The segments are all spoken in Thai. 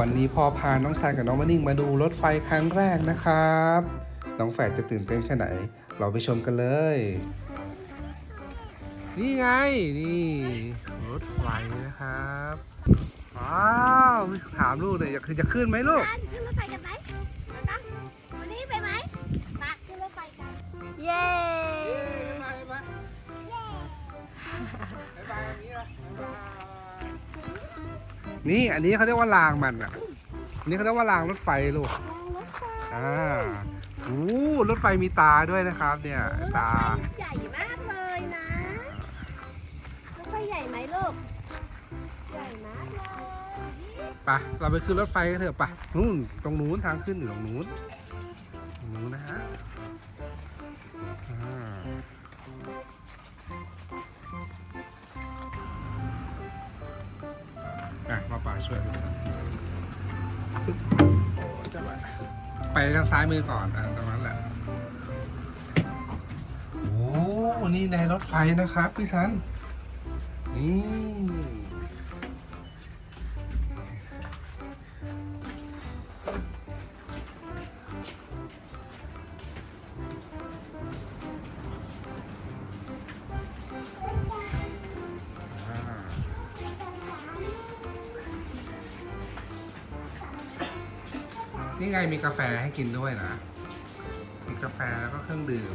วันนี้พ่อพาน้องชายกับน้องมานิ่งมาดูรถไฟครั้งแรกนะครับ น้องแฝดจะตื่นเต้นแค่ไหน เราไปชมกันเลย นี่ไง นี่ รถไฟนะครับ ว้าว ถามลูกเลยอยากจะขึ้นไหมลูก ขึ้นรถไฟ นี่อันนี้เขาเรียกว่ารางมันอะอันนี้เขาเรียกว่ารางรถไฟลูกรางรถไฟอ่าโอ้รถไฟมีตาด้วยนะครับ เนี่ยรถตาไฟใหญ่มากเลยนะรถไฟใหญ่ไหมลูกใหญ่มากเลยไปเราไปขึ้นรถไฟกันเถอะไปนู่นตรงนู้นทางขึ้นอยู่ตรงนู้นตรงนู้นนะฮะ ช่วยดูสักโอ้จะไปไปทางซ้ายมือก่อนอะตรงนั้นแหละ โอ้ นี่ในรถไฟนะครับ พี่ซัน นี่ นี่ไงมีกาแฟให้กินด้วยนะ มีกาแฟแล้วก็เครื่องดื่ม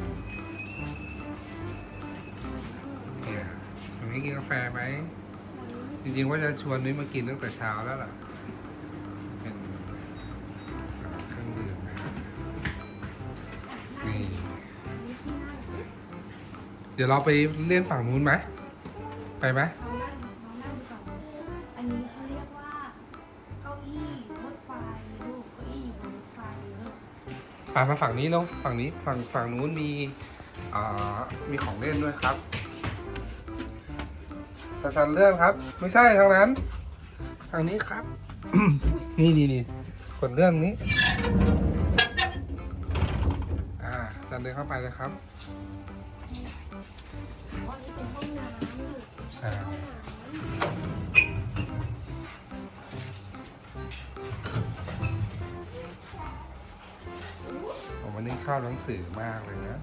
เนี่ยวันนี้กินกาแฟไหม จริงๆว่าจะชวนนุ้ยมากินตั้งแต่เช้าแล้วล่ะ เป็นเครื่องดื่มนะนี่ เดี๋ยวเราไปเล่นฝั่งนู้นไหม ไปไหม ไปมาฝั่งนี้เนาะฝั่งนี้ฝั่งฝั่งนู้นมีอ่ามีของเล่นด้วยครับสันสันเลื่อนครับ ไม่ใช่ทางนั้น ทางนี้ครับ นี่นี่นี่กดเลื่อนนี้ อ่าสันเดินเข้าไปเลยครับว่านี้เป็นห้องน้ำลูกใช่ ชอบหนังสือมากเลยนะ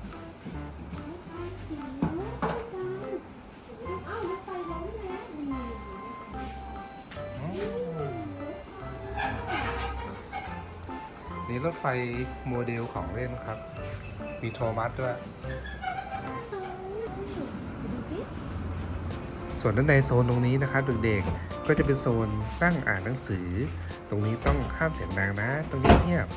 จริงนะซันอ้าวรถไฟล้มแล้วนี่นี่รถไฟโมเดลของเล่นครับ มีโทมัสด้วย ส่วนด้านในโซนตรงนี้นะครับเด็กๆ ก็จะเป็นโซนนั่งอ่านหนังสือ ตรงนี้ต้องห้ามเสียงดังนะ ตรงนี้เงียบ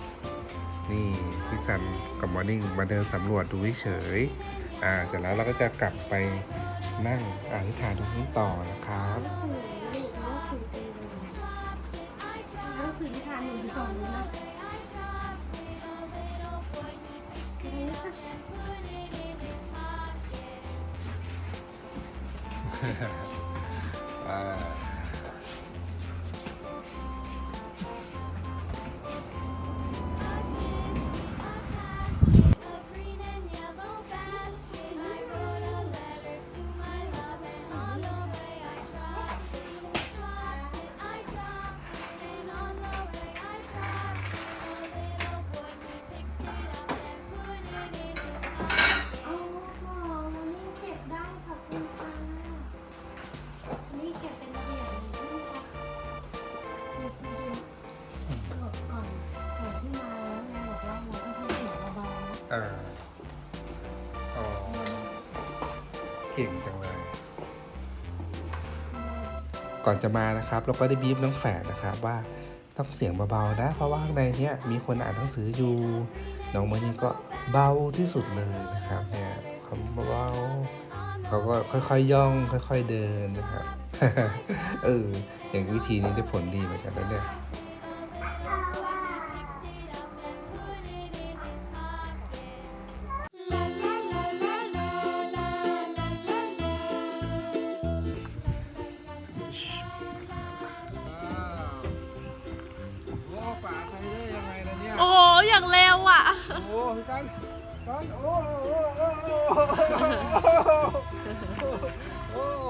นี่พี่ซันกับมอร์นิ่งมาเดินสำรวจดูเฉยๆอ่าเสร็จแล้วเราก็จะกลับไปนั่งอ่านนิทานตรงนี้ต่อนะครับหนังสือลูกหนังสือเต็มเลยหนังสือนิทานหนึ่งถึงสองนี้นะอะไรนะคะอ่า ก่อนจะมานะครับ เราก็ได้บีบน้องแฝดนะครับว่าต้องเสียงเบาๆนะ เพราะว่าข้างในเนี้ยมีคนอ่านหนังสืออยู่น้องมานี่ก็เบาที่สุดเลยนะครับเนี่ยคำเบาๆเขาก็ค่อยๆย่อง ค่อย ๆเดินนะครับเอออย่างวิธีนี้ได้ผลดีเหมือนกันนะเนี่ย กันกัโอ้โอ้โอ้โอ้โ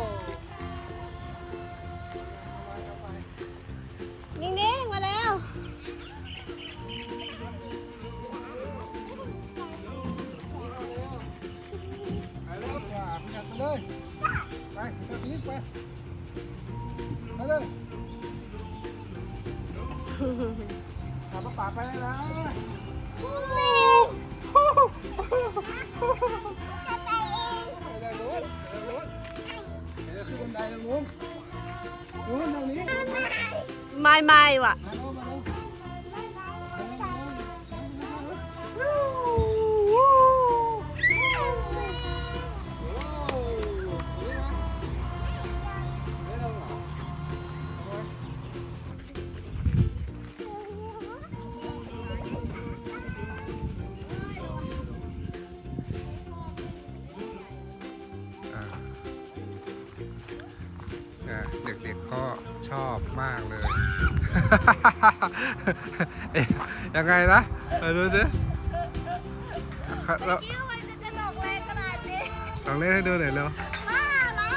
นิ่งๆมาแล้วไปแล้ไปเลยไปพี่กันไปไปเลยอาป้ป๋ไปเลยนะ ไม่ไม่ว่ะเด็กๆก็ ชอบมากเลยเอ๊ะยังไงนะเอาดูสิเราคิดว่ามันจะกระดกแรงขนาดนี้ลองเล่นให้ดูหน่อยเร็วบ้าเหรอ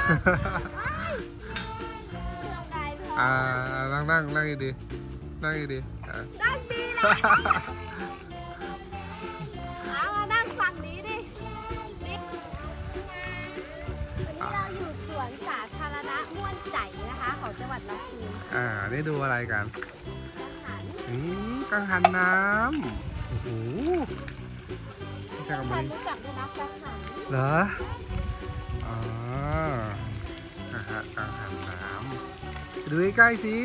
ไกลพออ่านั่งนั่งนั่งดีๆนั่งดีๆอ่านั่งดีเลย วัดลำพูนอ่า ได้ดูอะไรกันอาหารอืมกังหันน้ำโอ้โหพี่ชายกักับงมืหัอนรู้จักด้วยนะกังหันเหรออ๋ออ่าฮะกังหันน้ำดูใกล้ๆสิ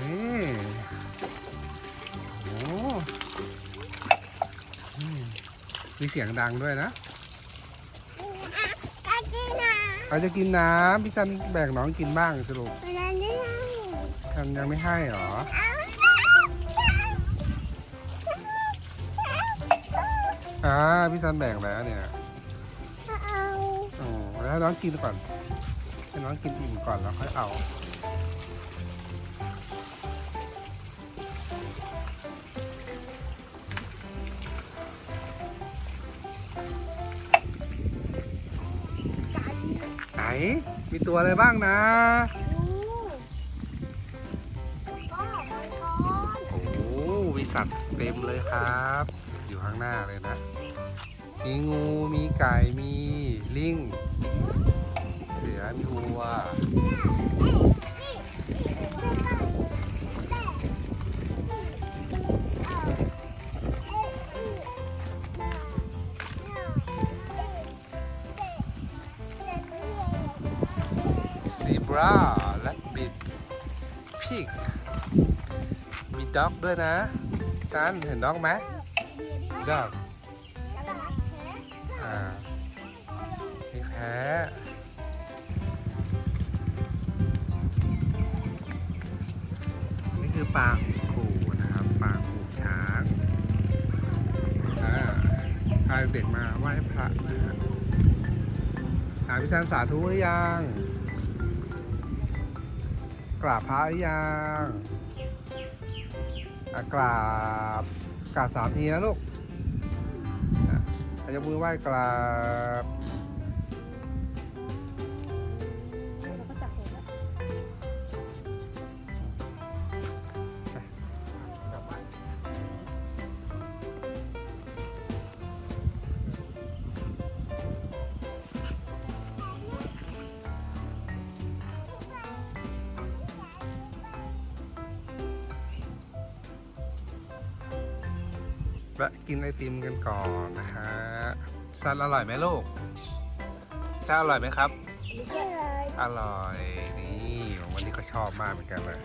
นี่โอ้โหอืมมีเสียงดังด้วยนะ อากินะ เราจะกินน้ำพี่ซันแบ่งน้องกินบ้างสรุปอะไรนี่ซันยังไม่ให้เหรอ อ่าพี่ซันแบ่งแล้วเนี่ยเอาอ๋อแล้วให้น้องกินก่อนให้น้องกินอิ่มก่อนแล้วค่อยเอา มีตัวอะไรบ้างนะก็มังกรโอ้โหมีสัตว์เต็มเลยครับ อยู่ข้างหน้าเลยนะ มีงู มีไก่ มีลิง เสือ มีวัว ซีบราและบิดพิกมีด็อกด้วยนะจันเห็นด็อกไหมด็อกอ่ามีแพ้นี่คือปางขู่นะครับปางขู่ช้างอ่าพาเด็กมาไหว้พระนะฮะหาพิชันสาธุหรือยัง กราบพระยังกราบกราบสามทีนะลูกอะเอายกมือไหว้กราบ แวะกินไอติมกันก่อนนะฮะซันอร่อยไหมลูกซันอร่อยไหมครับนี่เลยอร่อย นี่วันนี้ก็ชอบมากเหมือนกันเลย